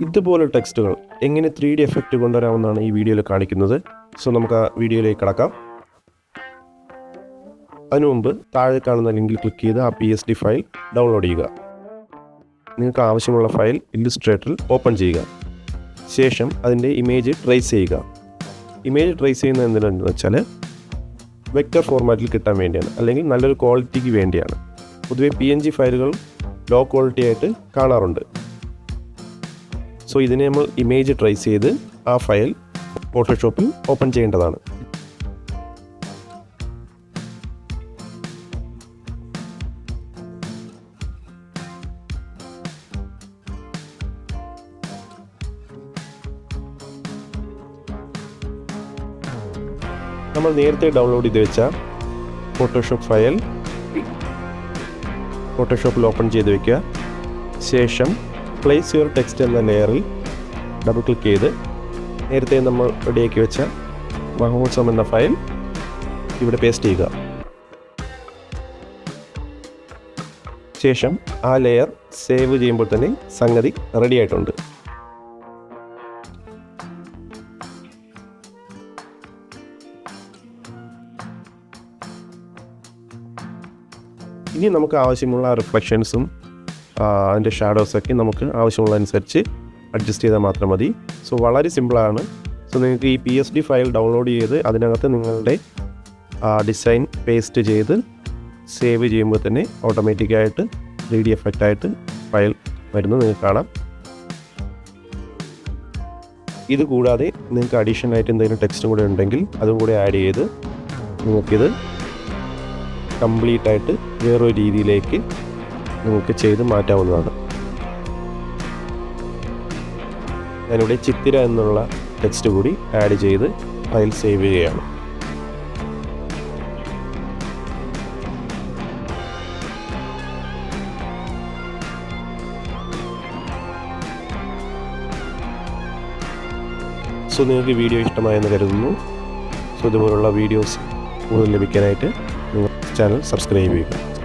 ഇതുപോലെ ടെക്സ്റ്റുകൾ എങ്ങനെ three D effect കൊണ്ടുവരാമെന്നാണ് ഈ വീഡിയോയിൽ കാണിക്കുന്നത്. സോ നമുക്ക് ആ വീഡിയോയിലേക്ക് കടക്കാം. അതിനു മുമ്പ് താഴെ കാണുന്ന ലിങ്കിൽ ക്ലിക്ക് ചെയ്ത് ആ P S D file download ചെയ്യുക. നിങ്ങൾക്ക് ആവശ്യമുള്ള ഫയൽ ഇല്ലുസ്ട്രേറ്ററിൽ ഓപ്പൺ ചെയ്യുക. ശേഷം അതിന്റെ ഇമേജ് ട്രേസ് ചെയ്യുക. ഇമേജ് ട്രേസ് ചെയ്യുന്നത് എന്തിനാണെന്ന് വെച്ചാൽ വെക്റ്റർ ഫോർമാറ്റിൽ കിട്ടാൻ വേണ്ടിയാണ്. അല്ലെങ്കിൽ നല്ലൊരു ക്വാളിറ്റിക്ക് വേണ്ടിയാണ്. പൊതുവേ പി എൻ ജി ഫയലുകൾ ലോ ക്വാളിറ്റി ആയിട്ട് കാണാറുണ്ട്. സോ ഇതിനെ നമ്മൾ ഇമേജ് ട്രൈസ് ചെയ്ത് ആ ഫയൽ ഫോട്ടോഷോപ്പിൽ ഓപ്പൺ ചെയ്യേണ്ടതാണ്. നമ്മൾ നേരത്തെ ഡൗൺലോഡ് ചെയ്ത് വെച്ച ഫോട്ടോഷോപ്പ് ഫയൽ ഫോട്ടോഷോപ്പിൽ ഓപ്പൺ ചെയ്ത് വെക്കുക. ശേഷം പ്ലേസ് യുവർ ടെക്സ്റ്റ് എന്ന ലെയറിൽ ഡബിൾ ക്ലിക്ക് ചെയ്ത് നേരത്തെ നമ്മൾ റെഡിയാക്കി വെച്ച മഹോത്സവം എന്ന ഫയൽ ഇവിടെ പേസ്റ്റ് ചെയ്യുക. ശേഷം ആ ലെയർ സേവ് ചെയ്യുമ്പോൾ തന്നെ സംഗതി റെഡി ആയിട്ടുണ്ട്. ഇനി നമുക്ക് ആവശ്യമുള്ള റിഫ്ലക്ഷൻസും അതിന്റെ ഷാഡോസൊക്കെ നമുക്ക് ആവശ്യമുള്ള അനുസരിച്ച് അഡ്ജസ്റ്റ് ചെയ്താൽ മാത്രം മതി. സോ വളരെ സിമ്പിളാണ് സോ നിങ്ങൾക്ക് ഈ P S D file download ചെയ്ത് അതിനകത്ത് നിങ്ങളുടെ ഡിസൈൻ പേസ്റ്റ് ചെയ്ത് സേവ് ചെയ്യുമ്പോൾ തന്നെ ഓട്ടോമാറ്റിക്കായിട്ട് ത്രീ ഡി എഫക്റ്റായിട്ട് ഫയൽ വരുന്നത് നിങ്ങൾക്ക് കാണാം. ഇത് കൂടാതെ നിങ്ങൾക്ക് അഡീഷണൽ ആയിട്ട് എന്തെങ്കിലും ടെക്സ്റ്റും കൂടെ ഉണ്ടെങ്കിൽ അതും കൂടെ ആഡ് ചെയ്ത് നിങ്ങൾക്കിത് കംപ്ലീറ്റ് ആയിട്ട് വേറൊരു രീതിയിലേക്ക് നിങ്ങൾക്ക് ചെയ്ത് മാറ്റാവുന്നതാണ്. ഞാനിവിടെ ചിത്തിര എന്നുള്ള ടെക്സ്റ്റ് കൂടി ആഡ് ചെയ്ത് ഫയൽ സേവ് ചെയ്യുകയാണ്. സോ നിങ്ങൾക്ക് വീഡിയോ ഇഷ്ടമായെന്ന് കരുതുന്നു. സോ ഇതുപോലുള്ള വീഡിയോസ് കൂടുതൽ ലഭിക്കാനായിട്ട് നിങ്ങൾ ചാനൽ സബ്സ്ക്രൈബ് ചെയ്യുക.